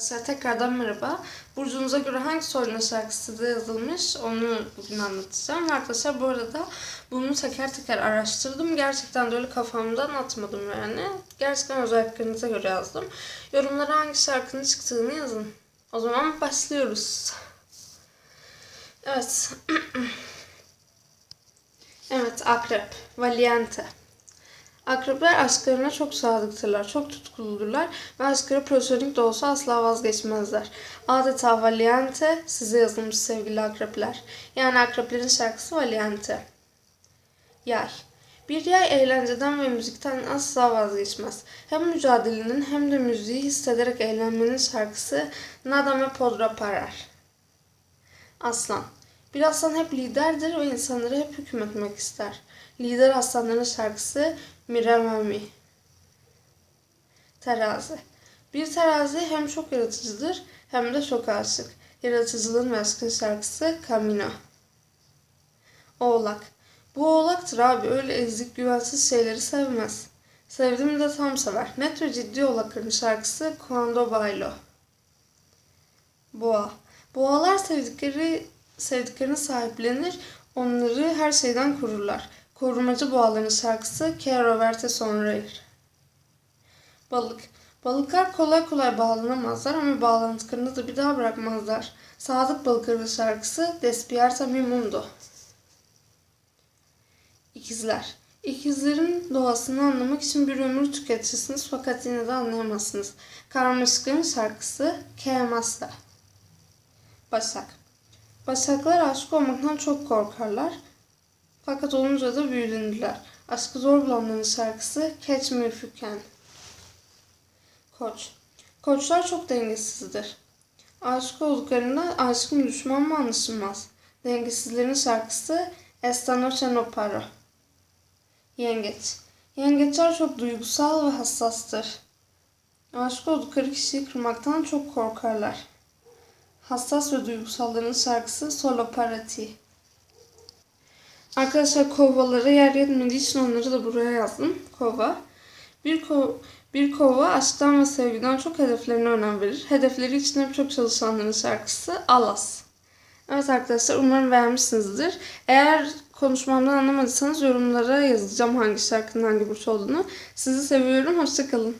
Arkadaşlar tekrardan merhaba. Burcunuza göre hangi sorunun şarkısı da yazılmış onu bugün anlatacağım. Arkadaşlar bu arada bunu teker teker araştırdım. Gerçekten de öyle kafamdan atmadım yani. Gerçekten özelliklerinize göre yazdım. Yorumlara hangi şarkının çıktığını yazın. O zaman başlıyoruz. Evet. evet Akrep. Valiente. Akrepler aşklarına çok sadıktırlar, çok tutkuludurlar ve aşkları platonik de olsa asla vazgeçmezler. Adeta Valiente size yazılmış sevgili akrepler. Yani akreplerin şarkısı Valiente. Yay. Bir yay eğlenceden ve müzikten asla vazgeçmez. Hem mücadelenin hem de müziği hissederek eğlenmenin şarkısı Nada me podrá parar. Aslan. Bir aslan hep liderdir ve insanlara hep hükmetmek ister. Lider aslanların şarkısı Miramami. Terazi. Bir terazi hem çok yaratıcıdır hem de çok aşık. Yaratıcılığın aşkın şarkısı Camino. Oğlak. Bu oğlaktır abi öyle ezik güvensiz şeyleri sevmez. Sevdim de tam sever. Net ve ciddi oğlakların şarkısı Cuando Bailo. Boğa. Boğalar sevdikleri sevdiklerine sahiplenir, onları her şeyden korurlar. Korumacı boğaların şarkısı verte sonreír. Balık. Balıklar kolay kolay bağlanamazlar ama bağlantılarını da bir daha bırakmazlar. Sadık balıkların şarkısı Despierta mi mundo. İkizler. İkizlerin doğasını anlamak için bir ömür tüketirsiniz fakat yine de anlayamazsınız. Karmaşıkların şarkısı Keamasta. Başak. Başaklar aşık olmaktan çok korkarlar. Fakat olunca da büyülenirler. Aşkı zor bulanların şarkısı Catch Me If You Can. Koç. Koçlar çok dengesizdir. Aşık olduklarında aşkın düşman mı anlaşılmaz. Dengesizlerin şarkısı Esta Noche No Paro. Yengeç. Yengeçler çok duygusal ve hassastır. Aşık oldukları kişiyi kırmaktan çok korkarlar. Hassas ve duygusalların şarkısı Solo Para Ti. Arkadaşlar kovalara yer yetmediği için onları da buraya yazdım. Kova. Bir, ko bir kova aşktan ve sevgiden çok hedeflerine önem verir. Hedefleri için hep çok çalışanların şarkısı Alas. Evet arkadaşlar umarım beğenmişsinizdir. Eğer konuşmamdan anlamadıysanız yorumlara yazacağım hangi şarkının hangi burç olduğunu. Sizi seviyorum. Hoşçakalın.